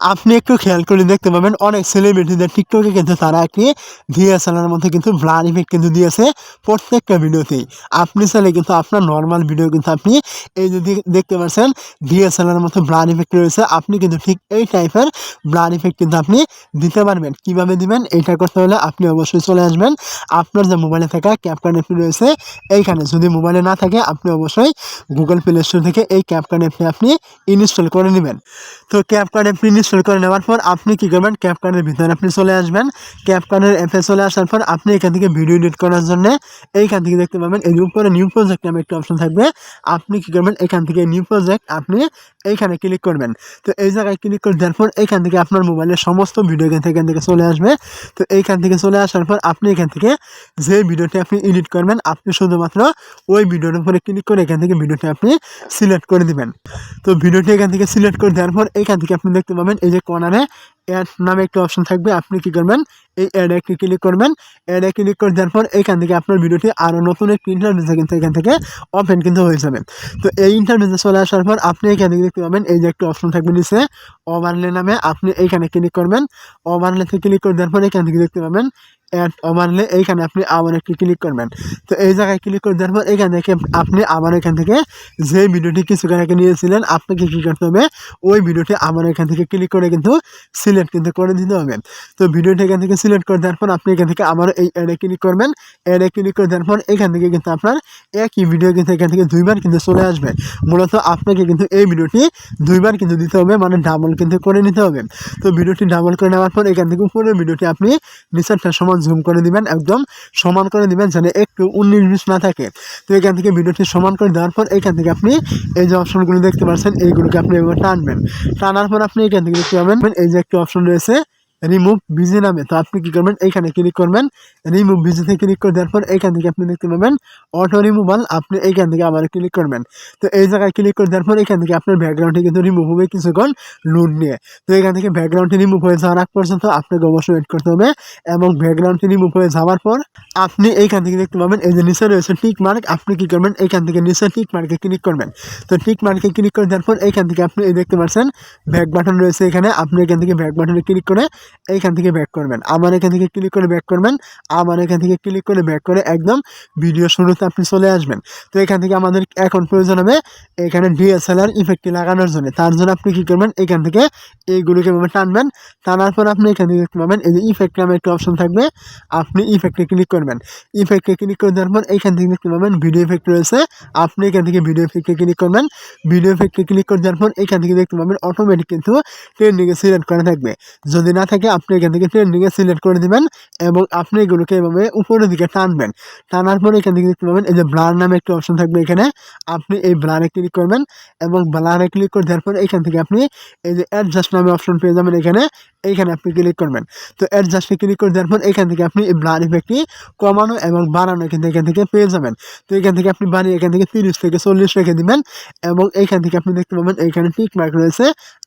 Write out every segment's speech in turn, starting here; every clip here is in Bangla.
আপনি একটু খেয়াল করে দেখতে পাবেন, অনেক সেলিব্রিটিদের টিকটকে কিন্তু তারা একটি ডিএসএলআর মধ্যে কিন্তু ব্লার ইফেক্ট কিন্তু দিয়েছে প্রত্যেকটা ভিডিওতেই আপনি চাইলে কিন্তু আপনার নর্মাল ভিডিও কিন্তু আপনি এই যদি দেখতে পাচ্ছেন ডিএসএলআর মধ্যে ব্লার ইফেক্ট রয়েছে, আপনি কিন্তু ঠিক এই টাইপের ব্লার ইফেক্ট কিন্তু আপনি দিতে পারবেন। কীভাবে দিবেন? এটা করতে হলে আপনি অবশ্যই চলে আসবেন। আপনার যে মোবাইলে থাকা ক্যাপকার্ড অ্যাপটি রয়েছে, এইখানে যদি মোবাইলে না থাকে, আপনি অবশ্যই গুগল প্লে স্টোর থেকে এই ক্যাপকার্ড অ্যাপটি আপনি ইনস্টল করে নেবেন। তো ক্যাপকার্ড অ্যাপটি ইনস্টল করে নেওয়ার পর আপনি কী করবেন? ক্যাপকার্ডের ভিতরে আপনি চলে আসবেন। ক্যাপকার্ডের অ্যাপে চলে আসার পর আপনি এখান থেকে ভিডিও এডিট করার জন্য এইখান থেকে দেখতে পাবেন এই উপরে নিউ প্রজেক্ট নামে একটা অপশন থাকবে। আপনি কী করবেন? এখান থেকে নিউ প্রজেক্ট আপনি এইখানে ক্লিক করবেন। তো এই জায়গায় ক্লিক করে দেওয়ার পর এইখান থেকে আপনার মোবাইলের সমস্ত ভিডিও এখান থেকে এখান থেকে চলে আসবে। তো এইখান থেকে চলে আসার পর আপনি এখান থেকে যে ভিডিওটি আপনি এডিট করবেন, আপনি শুধুমাত্র ওই ভিডিওর উপরে ক্লিক করে এখান থেকে ভিডিওটি আপনি সিলেক্ট করে দিবেন। তো ভিডিওটি এখান থেকে সিলেক্ট করে দেওয়ার পর এখান থেকে আপনি দেখতে পাবেন এই যে কর্নারে অ্যাড নামে একটি অপশন থাকবে, আপনি কি করবেন? এই অ্যাডে একটি ক্লিক করবেন। অ্যাডে ক্লিক করে দেওয়ার পর এখান থেকে আপনার ভিডিওটি আরও নতুন একটি ইন্টারভিউসে কিন্তু এখান থেকে ওপেন কিন্তু হয়ে যাবে। তো এই ইন্টারভিউসে চলে আসার পর আপনি এখান থেকে দেখতে পাবেন, এই যে একটা অপশন থাকবে নিচে ওভারলে নামে, আপনি এইখানে ক্লিক করবেন। ওভারলেতে ক্লিক করে দেওয়ার পর এখান থেকে দেখতে পাবেন অ্যাড ওভারলে এইখানে আপনি আবার একটি ক্লিক করবেন। তো এই জায়গায় ক্লিক করে দেওয়ার পর এখান থেকে আপনি আবার এখান থেকে যে ভিডিওটি কিছুক্ষণ আগে নিয়েছিলেন, আপনাকে কী করতে হবে? ওই ভিডিওটি আবার এখান থেকে ক্লিক করে কিন্তু কিন্তু করে দিতে হবে। তো ভিডিওটি এখান থেকে সিলেক্ট করে দেওয়ার পর আপনি এখান থেকে আবার এই অ্যাডে ক্লিক করবেন। অ্যাডে ক্লিক করে দেওয়ার পর এখান থেকে কিন্তু আপনার একই ভিডিও কিন্তু এখান থেকে দুইবার কিন্তু চলে আসবে। মূলত আপনাকে কিন্তু এই ভিডিওটি দুইবার কিন্তু দিতে হবে মানে ডাবল কিন্তু করে নিতে হবে। তো ভিডিওটি ডাবল করে নেওয়ার পর এখান থেকে উপরের ভিডিওটি আপনি নিচেরটা সমান জুম করে দিবেন, একদম সমান করে দিবেন যেন একটু উনিশ বিশ না থাকে। তো এখান থেকে ভিডিওটি সমান করে দেওয়ার পর এখান থেকে আপনি এই যে অপশনগুলো দেখতে পাচ্ছেন, এইগুলোকে আপনি এবার টানবেন। টানার পর আপনি এখান থেকে দেখতে পাবেন, এই যে একটা অপশন রয়েছে। রিমুভ বিজি নামে তো আপনি কি করবেন? এইখানে ক্লিক করবেন। রিমুভ বিজিতে ক্লিক করে দেওয়ার পর এইখান থেকে আপনি দেখতে পাবেন অটো রিমুভাল আপনি এইখান থেকে আবার ক্লিক করবেন। তো এই জায়গায় ক্লিক করে দেওয়ার পর এখান থেকে আপনার ব্যাকগ্রাউন্ডে কিন্তু রিমুভ হবে কিছুক্ষণ লোড নিয়ে। তো এখান থেকে ব্যাকগ্রাউন্ডটি রিমুভ হয়ে যাওয়ার আগ পর্যন্ত আপনাকে অবশ্যই ওয়েট করতে হবে এবং ব্যাকগ্রাউন্ডটি রিমুভ হয়ে যাওয়ার পর আপনি এইখান থেকে দেখতে পাবেন, এই যে নিচে রয়েছে টিক মার্ক আপনি কি করবেন? এইখান থেকে নিচে টিক মার্কে ক্লিক করবেন। তো টিক মার্কে ক্লিক করে দেওয়ার পর এইখান থেকে আপনি এই দেখতে পাচ্ছেন ব্যাক বাটন রয়েছে এখানে। আপনি এখান থেকে ব্যাক বাটনে ক্লিক করে এইখান থেকে ব্যাক করবেন। আবার এখান থেকে ক্লিক করে ব্যাক করবেন। আবার এখান থেকে ক্লিক করে ব্যাক করে একদম ভিডিও শুরুতে আপনি চলে আসবেন। তো এখান থেকে আমাদের এখন প্রয়োজন হবে এখানে ডিএসএলআর ইফেক্টটি লাগানোর জন্য। তার জন্য আপনি কী করবেন? এখান থেকে এইগুলোকে এভাবে টানবেন? টানার পর আপনি এখান থেকে পাবেন, এই যে ইফেক্ট নামে একটা অপশন থাকবে। আপনি ইফেক্টে ক্লিক করবেন। ইফেক্টে ক্লিক করে দেওয়ার পর এইখান থেকে দেখতে পাবেন ভিডিও ইফেক্ট রয়েছে। আপনি এখান থেকে ভিডিও ইফেক্টে ক্লিক করবেন। ভিডিও ইফেক্টে ক্লিক করে দেওয়ার পর এখান থেকে দেখতে পাবেন অটোমেটিক কিন্তু ট্রেন্ডিংয়ে সিলেক্ট করা থাকবে। যদি না থাকে আপনি এখান থেকে ট্রেন্ডিংয়ে সিলেক্ট করে দেবেন এবং আপনি এগুলোকে এভাবে উপরের দিকে টানবেন। টানার পরে এখান থেকে দেখতে পাবেন, এই যে ব্লার নামে একটি অপশন থাকবে এখানে। আপনি এই ব্লারে ক্লিক করবেন এবং ব্লারে ক্লিক করে দেওয়ার পরে এখান থেকে আপনি এই যে অ্যাডজাস্ট নামে অপশন পেয়ে যাবেন এখানে। এইখানে আপনি ক্লিক করবেন তো অ্যাডজাস্টে ক্লিক করে দেওয়ার পর এখান থেকে আপনি ব্লার ইফেক্টটি কমানো এবং বাড়ানো কিন্তু এখান থেকে পেয়ে যাবেন তো এখান থেকে আপনি বাড়িয়ে এখান থেকে তিরিশ থেকে চল্লিশ রেখে দিবেন এবং এইখান থেকে আপনি দেখতে পাবেন এইখানে টিক মার্ক রয়েছে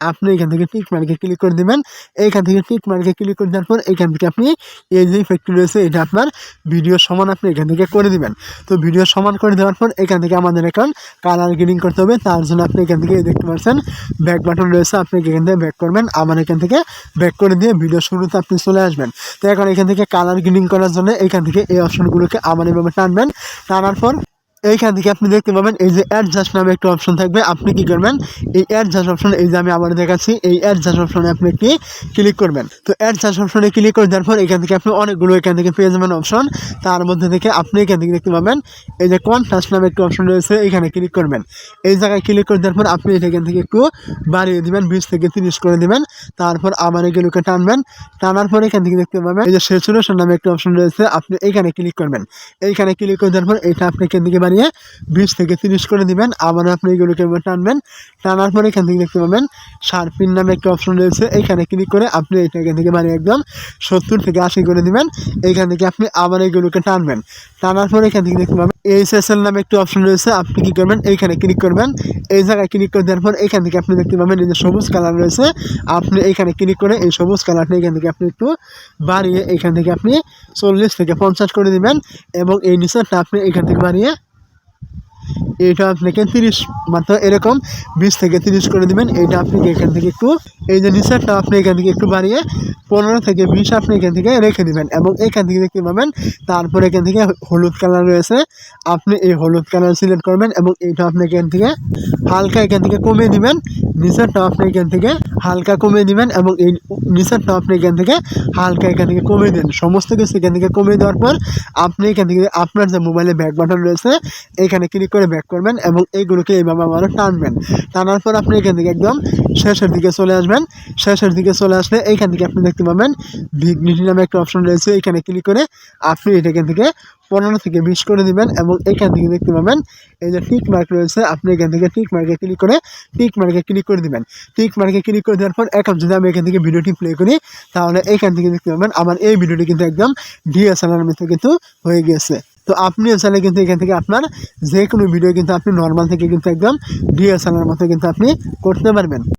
আপনি এখান থেকে টিক মার্কে ক্লিক করে দিবেন এইখান থেকে টিক মার্কে ক্লিক করে দেওয়ার পর এখান থেকে আপনি এই যে ইফেক্টটি রয়েছে এটা আপনার ভিডিও সমান আপনি এখান থেকে করে দিবেন তো ভিডিও সমান করে দেওয়ার পর এখান থেকে আমাদের এখন কালার গ্রিডিং করতে হবে তার জন্য আপনি এখান থেকে দেখতে পাচ্ছেন ব্যাক বাটন রয়েছে আপনি এখান থেকে ব্যাক করবেন আবার এখান থেকে ব্যাক করে দিয়ে ভিডিও শুরুতে আপনি চলে আসবেন। তো এখন এখান থেকে কালার গ্রিডিং করার জন্য এখান থেকে এই অপশনগুলোকে আবার এভাবে টানবেন। টানার পর এইখান থেকে আপনি দেখতে পাবেন এই যে অ্যাডজাস্ট নামে একটা অপশন থাকবে। আপনি কি করবেন? এই অ্যাডজাস্ট অপশন এই যে আমি আবার দেখাচ্ছি, এই অ্যাডজাস্ট অপশনে আপনি একটি ক্লিক করবেন। তো অ্যাডজাস্ট অপশনে ক্লিক করে দেওয়ার পর এখান থেকে আপনি অনেকগুলো এখান থেকে পেয়ে যাবেন অপশন তার মধ্যে থেকে আপনি এখান থেকে দেখতে পাবেন, এই যে কন্ট্রাস্ট নামে একটি অপশন রয়েছে, এখানে ক্লিক করবেন। এই জায়গায় ক্লিক করে দেওয়ার পর আপনি এখান থেকে একটু বাড়িয়ে দিবেন, বিশ থেকে তিরিশ করে দিবেন। তারপর আবার এগুলোকে টানবেন। টানার পর এখান থেকে দেখতে পাবেন, এই যে সেচুরেশন নামে একটি অপশন রয়েছে, আপনি এইখানে ক্লিক করবেন। এইখানে ক্লিক করে দেওয়ার পর এটা আপনি এখান থেকে বাড়িয়ে বিশ থেকে তিরিশ করে দিবেন। আবার আপনি এগুলোকে টানবেন, টানার পরে এখান থেকে দেখতে পাবেন শার্পিন নামে একটা অপশন রয়েছে। এখানে ক্লিক করে আপনি এটা এখান থেকে বাড়িয়ে একদম সত্তর থেকে আশি করে দিবেন। এইখান থেকে আপনি আবার এগুলোকে টানবেন। টানার পরে এখান থেকে দেখতে পাবেন এইচএসএল নামে একটি অপশন রয়েছে। আপনি কী করবেন? এইখানে ক্লিক করবেন। এই জায়গায় ক্লিক করে দেওয়ার পর এখান থেকে আপনি দেখতে পাবেন এই যে সবুজ কালার রয়েছে। আপনি এইখানে ক্লিক করে এই সবুজ কালারটা এখান থেকে আপনি একটু বাড়িয়ে এখান থেকে আপনি চল্লিশ থেকে পঞ্চাশ করে দিবেন এবং এই নিচেরটা আপনি এখান থেকে বাড়িয়ে এইটা আপনাকে তিরিশ মাত্র এরকম বিশ থেকে তিরিশ করে দিবেন। এইটা আপনি এখান থেকে একটু, এই যে নিচেরটা আপনি এখান থেকে একটু বাড়িয়ে পনেরো থেকে বিশ আপনি এখান থেকে রেখে দেবেন এবং এখান থেকে দেখতে পাবেন তারপর এখান থেকে হলুদ কালার রয়েছে। আপনি এই হলুদ কালার সিলেক্ট করবেন এবং এইটা আপনি এখান থেকে হালকা এখান থেকে কমিয়ে দেবেন। নিচেরটা আপনি এখান থেকে হালকা কমিয়ে দিবেন এবং এই নিচেরটা আপনি এখান থেকে হালকা এখান থেকে কমিয়ে দেন। সমস্ত কিছু এখান থেকে কমিয়ে দেওয়ার পর আপনি এখান থেকে আপনার যে মোবাইলে ব্যাক বাটন রয়েছে, এখানে ক্লিক করে ব্যাক করবেন এবং এইগুলোকে এইভাবে আবারও টানবেন। টানার পর আপনি এখান থেকে একদম শেষের দিকে চলে আসবেন। শেষের দিকে চলে আসলে এইখান থেকে আপনি দেখতে পাবেন ভিগনিটি নামে একটা অপশন রয়েছে। এখানে ক্লিক করে আপনি এটা এখান থেকে পনেরো থেকে বিশ করে দিবেন এবং এখান থেকে দেখতে পাবেন এই যে টিক মার্ক রয়েছে, আপনি এখান থেকে টিক মার্কে ক্লিক করে টিক মার্কে ক্লিক করে দিবেন। টিক মার্কে ক্লিক করে দেওয়ার পর এখন যদি আমি এখান থেকে ভিডিওটি প্লে করি, তাহলে এখান থেকে দেখতে পাবেন আমার এই ভিডিওটি কিন্তু একদম ডিএসএলআর মধ্যে কিন্তু হয়ে গেছে। তো আপনিও চাইলে কিন্তু এখান থেকে আপনার যে কোনো ভিডিও কিন্তু আপনি নর্মাল থেকে কিন্তু একদম ডিএসএলআর মতো কিন্তু আপনি করতে পারবেন।